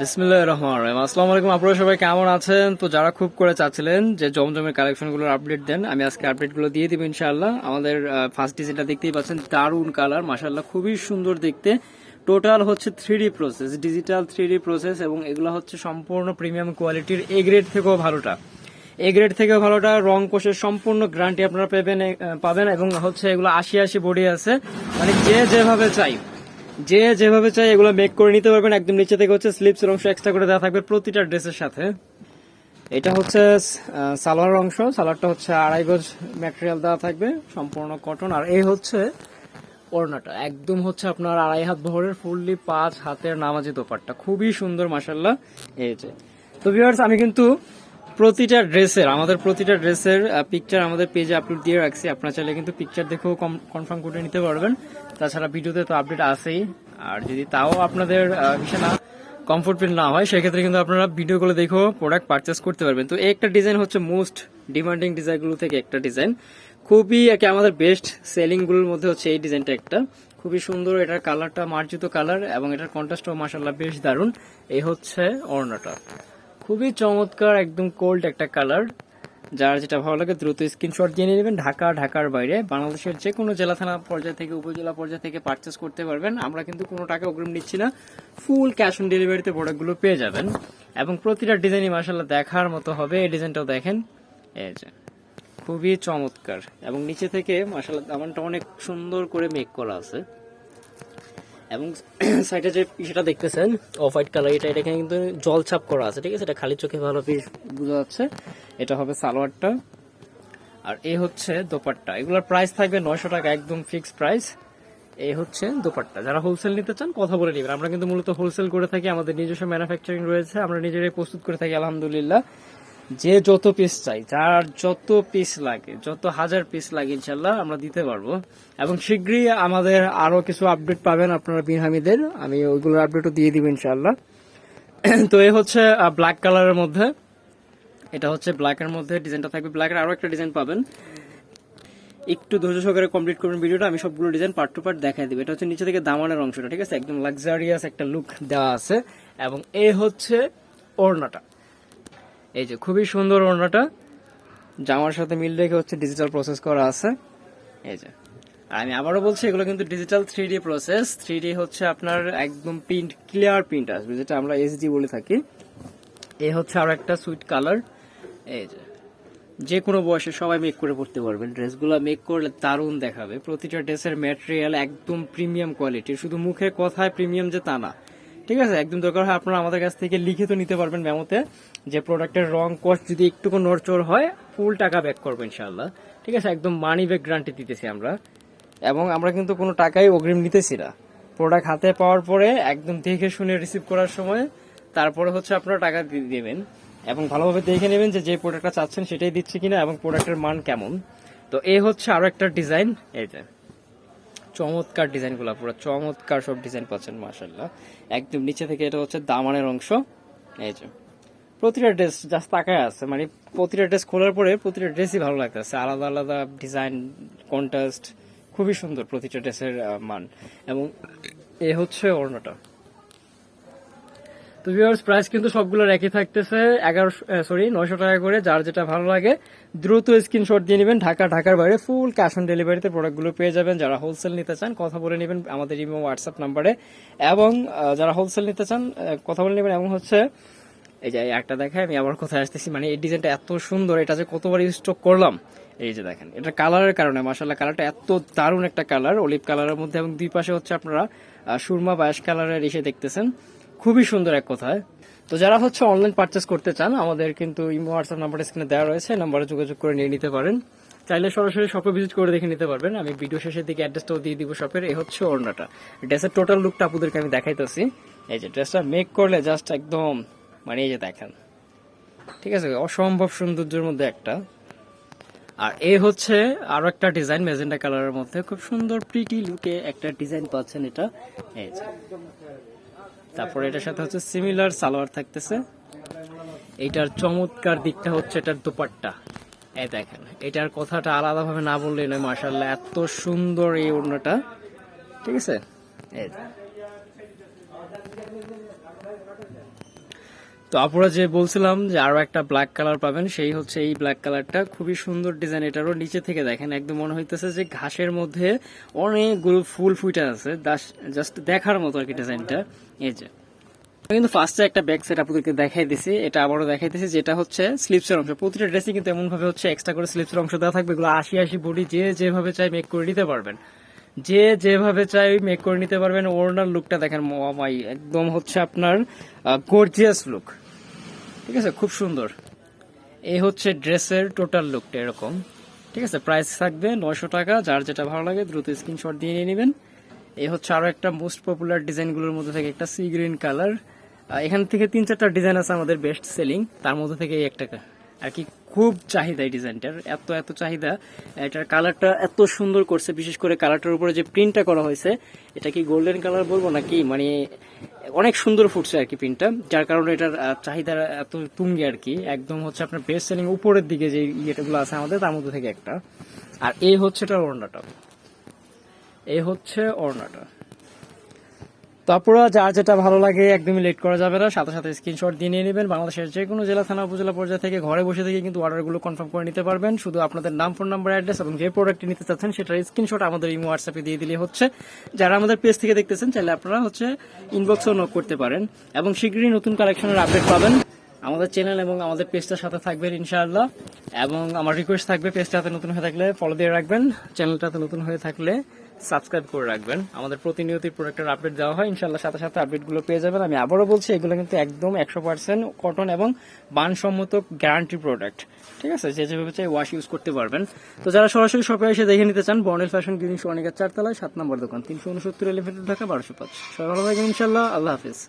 বিসমিল্লাহ রহমান রহিম। আসসালামু আলাইকুম, আপনারা সবাই কেমন আছেন? তো যারা খুব করে চাচ্ছিলেন যে জমজমের কালেকশনগুলোর আপডেট দেন, আমি আজকে আপডেটগুলো দিয়ে দিব ইনশাআল্লাহ। আমাদের ফার্স্ট ডিজাইনটা দেখতেই পাচ্ছেন দারুণ কালার মাশাআল্লাহ খুবই সুন্দর দেখতে। টোটাল হচ্ছে three process digital three process এবং এগুলো হচ্ছে সম্পূর্ণ প্রিমিয়াম কোয়ালিটির এ গ্রেড থেকেও ভালোটা। এ গ্রেড থেকেও ভালোটা, রং কোষের সম্পূর্ণ গ্যারান্টি আপনারা পাবেন পাবেন এবং হচ্ছে এগুলো আশি আশি বডি আছে। মানে যে যেভাবে চাই। যে যেভাবে চাই এগুলো মেক করে নিতে পারবেন। একদম নিচে থেকে হচ্ছে স্লিপস এর অংশ এক্সট্রা করে দেওয়া থাকবে প্রতিটা ড্রেসের সাথে। এটা হচ্ছে সালোয়ার অংশ। সালোয়ারটা হচ্ছে আড়াই গজ ম্যাটেরিয়াল দেওয়া থাকবে, সম্পূর্ণ কটন আর এই হচ্ছে ওড়নাটা। একদম হচ্ছে আপনার আড়াই হাত ভরের ফুললি পাঁচ হাতের নামাজি দোপাট্টা। খুবই সুন্দর মাসাল্লাহ এই যে। তো ভিউয়ার্স আমি কিন্তু প্রতিটা ড্রেসের, আমাদের প্রতিটা ড্রেসের পিকচার আমাদের পেজে আপলোড দিয়ে রাখছি। আপনারা চাইলে কিন্তু পিকচার দেখেও কনফার্ম করে নিতে পারবেন। তাছাড়া ভিডিওতে তো আপডেট আছেই। আর যদি তাও আপনাদের বিষয় না কমফোর্ট ফিল না হয়, সেক্ষেত্রে কিন্তু আপনারা ভিডিও ভিডিওগুলো দেখেও প্রোডাক্ট পারচেস করতে পারবেন। তো একটা ডিজাইন হচ্ছে মোস্ট ডিমান্ডিং ডিজাইনগুলো থেকে একটা ডিজাইন খুবই একে আমাদের বেস্ট সেলিংগুলোর মধ্যে হচ্ছে এই ডিজাইনটা একটা। খুবই সুন্দর, এটার কালারটা মার্জিত কালার এবং এটার কন্ট্রাস্টও মাসাল্লাহ বেশ দারুণ। এই হচ্ছে অর্ণাটা খুবই চমৎকার, একদম কোল্ড একটা কালার যার যেটা ভালো লাগে, দ্রুত স্ক্রিনশট দিয়ে নিয়ে নেবেন। ঢাকা, ঢাকার বাইরে। বাংলাদেশের যে কোনো জেলা থানা পর্যায় থেকে, উপজেলা পর্যায় থেকে পারচেস করতে পারবেন। আমরা কিন্তু কোনো টাকা অগ্রিম নিচ্ছি না। ফুল ক্যাশ অন ডেলিভারিতে প্রোডাক্টগুলো পেয়ে যাবেন। এবং প্রতিটা ডিজাইনই মাসাল্লাহ দেখার মতো হবে। এই ডিজাইনটাও দেখেন। এই যে, খুবই চমৎকার। এবং নিচে থেকে মাসাল্লাহ দামানটা অনেক সুন্দর করে মেক করা আছে। এবং সাইডে যে সেটা দেখতেছেন অফ হোয়াইট কালার, এটা এটা কিন্তু জল ছাপ করা আছে, ঠিক আছে? এটা খালি চোখে ভালো পিস বোঝা যাচ্ছে। এটা হবে সালোয়ারটা। আর এই হচ্ছে দোপাট্টা। এগুলোর প্রাইস থাকবে নয়শো টাকা, একদম ফিক্সড প্রাইস এই হচ্ছে দোপাট্টা। যারা হোলসেল নিতে চান, কথা বলে নেবেন। আমরা কিন্তু মূলত হোলসেল করে থাকি, আমাদের নিজস্ব ম্যানুফ্যাকচারিং রয়েছে, আমরা নিজেরাই প্রস্তুত করে থাকি, আলহামদুলিল্লাহ। যে যত পিস চাই, যার যত পিস লাগে, যত হাজার পিস লাগে ইনশাল্লাহ আমরা দিতে পারব। এবং শীঘ্রই আমাদের আরও কিছু আপডেট পাবেন আপনারা বিনহামিদের আমি ওইগুলোর আপডেটও দিয়ে দিব ইনশাল্লাহ তো এই হচ্ছে ব্ল্যাক কালারের মধ্যে। এটা হচ্ছে ব্ল্যাকের মধ্যে ডিজাইনটা থাকবে ব্ল্যাকের আরও একটা ডিজাইন পাবেন। একটু ধৈর্য সহকারে কমপ্লিট করবেন ভিডিওটা, আমি সবগুলো ডিজাইন পার্ট টু পার্ট দেখাই দিব। এটা হচ্ছে নিচে থেকে দামানের অংশটা, ঠিক আছে? একদম লাক্সারিয়াস একটা লুক দেওয়া আছে। এবং এ হচ্ছে ওড়নাটা। এই যে খুবই সুন্দর ওড়নাটা। জামার সাথে মিল রেখে হচ্ছে ডিজিটাল প্রসেস করা আছে। এই যে। আর আমি আবারও বলছি এগুলো কিন্তু digital three D process three D হচ্ছে আপনার একদম প্রিন্ট ক্লিয়ার প্রিন্ট আসবে যেটা আমরা এসডি বলে থাকি। এ হচ্ছে আর একটা সুইট কালার এই যে। যে কোনো বয়সে সবাই মেক করে পড়তে পারবেন। ড্রেসগুলো মেক করলে দারুণ দেখাবে। প্রতিটা ড্রেসের ম্যাটেরিয়াল একদম প্রিমিয়াম কোয়ালিটি শুধু মুখে কথায় প্রিমিয়াম যে তা না। ঠিক আছে? একদম দরকার হয় আপনারা আমাদের কাছ থেকে লিখিত নিতে পারবেন মেমোতে যে প্রোডাক্টের রং কস্ট যদি একটুকু নড়চড় হয় ফুল টাকা ব্যাক করবেন ইনশাল্লাহ ঠিক আছে? একদম মানি ব্যাক গ্যারান্টি দিতেছি আমরা। এবং আমরা কিন্তু কোনো টাকাই অগ্রিম নিতেছি না। প্রোডাক্ট হাতে পাওয়ার পরে একদম দেখে শুনে রিসিভ করার সময় তারপরে হচ্ছে আপনারা টাকা দিয়ে দেবেন। এবং ভালোভাবে দেখে নেবেন যে যে প্রোডাক্টটা চাচ্ছেন সেটাই দিচ্ছে কিনা এবং প্রোডাক্টের মান কেমন। তো এই হচ্ছে আরও একটা ডিজাইন যে। চমৎকার ডিজাইনগুলো, পুরো চমৎকার সব ডিজাইন পাচ্ছেন মার্শাল্লাহ একদম নিচে থেকে এটা হচ্ছে দামানের অংশ। এই যে, প্রতিটা ড্রেস জাস্ট তাকায় আছে মানে প্রতিটা ড্রেস খোলার পরে প্রতিটা ড্রেসই ভালো লাগতেছে। আলাদা আলাদা ডিজাইন, কন্ট্রাস্ট, খুবই সুন্দর প্রতিটা ড্রেসের মান। এবং এ হচ্ছে ওড়নাটা। তো ভিউয়ার্স প্রাইস কিন্তু সবগুলোর একই থাকতেছে। এগারোশো সরি নয়শো টাকা করে, যার যেটা ভালো লাগে, দ্রুত স্ক্রিনশট দিয়ে নেবেন। ঢাকা, ঢাকার বাইরে ফুল ক্যাশ অন ডেলিভারিতে প্রোডাক্টগুলো পেয়ে যাবেন। যারা হোলসেল নিতে চান, কথা বলে নেবেন আমাদের ইমো হোয়াটসঅ্যাপ নাম্বারে এবং যারা হোলসেল নিতে চান কথা বলে নেবেন এবং হচ্ছে, এই যে একটা দেখায় আমি আবার কোথায় আসতেছি মানে এই ডিজাইনটা এত সুন্দর, এটা যে কতবার স্টক করলাম। এই যে দেখেন, এটা কালারের কারণে মাসাল্লাহ কালারটা এত দারুণ একটা কালার অলিভ কালারের মধ্যে এবং দুই পাশে হচ্ছে আপনারা সুরমা বায়াস কালারের এসে দেখতেছেন। খুবই সুন্দর এক কথায়। তো যারা হচ্ছে অনলাইন পারচেস করতে চান, আমাদের কিন্তু ইমো হোয়াটসঅ্যাপ নাম্বার স্ক্রিনে দেওয়া রয়েছে নাম্বারে যোগাযোগ করে নিয়ে নিতে পারেন। চাইলে সরাসরি শপে ভিজিট করে দেখে নিতে পারবেন। আমি ভিডিও শেষের দিকে অ্যাড্রেসটাও দিয়ে দিব শপের এই হচ্ছে ওড়নাটা। ড্রেসের টোটাল লুকটা আপনাদেরকে আমি দেখাইতেছি। এই যে ড্রেসটা মেক করলে জাস্ট একদম মানে এই যে দেখেন। ঠিক আছে? অসম্ভব সৌন্দর্যের মধ্যে একটা। আর এ হচ্ছে আরও একটা ডিজাইন মেজেন্ডা কালারের মধ্যে। খুব সুন্দর প্রিটি লুকে একটা ডিজাইন পাচ্ছেন এটা। এই যে। তারপরে এটার সাথে হচ্ছে সিমিলার সালোয়ার থাকতেছে। এটার চমৎকার দিকটা হচ্ছে এটার দুপাট্টা। এই দেখেন, এটার কথাটা আলাদাভাবে না বললেই নয় মার্শাল্লাহ এত সুন্দর এই ওড়নাটা। ঠিক আছে? এই তো আপনারা যে বলছিলাম যে আরও একটা ব্ল্যাক কালার পাবেন, সেই হচ্ছে এই ব্ল্যাক কালারটা খুবই সুন্দর ডিজাইন এটারও নিচে থেকে দেখেন, একদম মনে হইতেছে যে ঘাসের মধ্যে অনেকগুলো ফুল ফুটে আছে। জাস্ট দেখার মতো আর কি ডিজাইনটা এই যে। কিন্তু ফার্স্টে একটা ব্যাক সেট আপনাদেরকে দেখাই দিছি, এটা আবারও দেখাই দিছি, যেটা হচ্ছে স্লিপসের অংশ। প্রতিটা ড্রেসে কিন্তু এমন ভাবে হচ্ছে এক্সট্রা করে স্লিপসের অংশ দেওয়া থাকবে, এগুলো আশি আশি বডি যে যেভাবে চাই মেক করে নিতে পারবেন। যে যেভাবে চাই মেক করে নিতে পারবেন, ওড়নার লুকটা দেখেন মাই, একদম হচ্ছে আপনার গর্জিয়াস লুক ঠিক আছে, খুব সুন্দর। এই হচ্ছে ড্রেসের টোটাল লুকটা এরকম। ঠিক আছে প্রাইস থাকবে নয়শো টাকা, যার যেটা ভালো লাগে দ্রুত স্ক্রিনশট দিয়ে নিয়ে নেবেন। এই হচ্ছে আরও একটা মোস্ট পপুলার ডিজাইনগুলোর মধ্যে থেকে একটা সি গ্রিন কালার এখান থেকে তিন চারটা ডিজাইন আছে আমাদের বেস্ট সেলিং তার মধ্যে থেকে একটা আর কি খুব চাহিদা এই ডিজাইনটার। এত এত চাহিদা, এটার কালারটা এত সুন্দর করছে, বিশেষ করে কালারটার উপরে যে প্রিন্টটা করা হয়েছে, এটা কি গোল্ডেন কালার বলব নাকি? মানে অনেক সুন্দর ফুটছে আর কি প্রিন্টটা যার কারণে এটার চাহিদা এত তুঙ্গে আর কি। একদম হচ্ছে আপনার বেস্ট সেলিং উপরের দিকে যে ইয়েটাগুলো আছে আমাদের, তার মধ্যে থেকে একটা। আর এই হচ্ছে এটা ওড়নাটা। এই হচ্ছে ওড়নাটা। তারপরে যার যেটা ভালো লাগে একদমই লেট করা যাবে না। সাথে সাথে স্ক্রিনশট দিয়ে নিয়ে নেবেন। বাংলাদেশের যে কোনো জেলা, থানা, উপজেলা পর্যায়ে থেকে ঘরে বসে থেকে কিন্তু অর্ডারগুলো কনফার্ম করে নিতে পারবেন। শুধু আপনাদের নাম ফোন নাম্বার অ্যাড্রেস এবং যে প্রোডাক্টটি নিতে চাচ্ছেন সেটার স্ক্রিনশট আমাদের ইমো হোয়াটসঅ্যাপে দিয়ে দিলে হচ্ছে। যারা আমাদের পেজ থেকে দেখতেছেন, চাইলে আপনারা হচ্ছে ইনবক্সও নক করতে পারেন। এবং শীঘ্রই নতুন কালেকশনের আপডেট পাবেন। আমাদের চ্যানেল এবং আমাদের পেজটার সাথে থাকবেন ইনশাআল্লাহ। এবং আমার রিকোয়েস্ট থাকবে পেজটাতে নতুন হয়ে থাকলে ফলো দিয়ে রাখবেন। চ্যানেলটাতে নতুন হয়ে থাকলে সাবস্ক্রাইব করে রাখবেন। আমাদের প্রতিনিয়ত প্রোডাক্টের আপডেট দেওয়া হয়। ইনশাল্লাহ সাথে সাথে আপডেটগুলো পেয়ে যাবেন। আমি আবারও বলছি, এগুলো কিন্তু একদম একশো পার্সেন্ট কটন এবং বানসম্মত গ্যারান্টি প্রোডাক্ট ঠিক আছে? যে যেভাবে চাই ওয়াশ ইউজ করতে পারবেন। তো যারা সরাসরি শপে এসে দেখে নিতে চান বর্নেল ফ্যাশন গ্রিন সোনিকার চারতলায়, সাত নম্বর দোকান, তিনশো উনসত্তর এলিভেটেড ঢাকা, বারোশো পাঁচ। সবাই ভালো থাকবেন ইনশাল্লাহ আল্লাহ হাফিজ।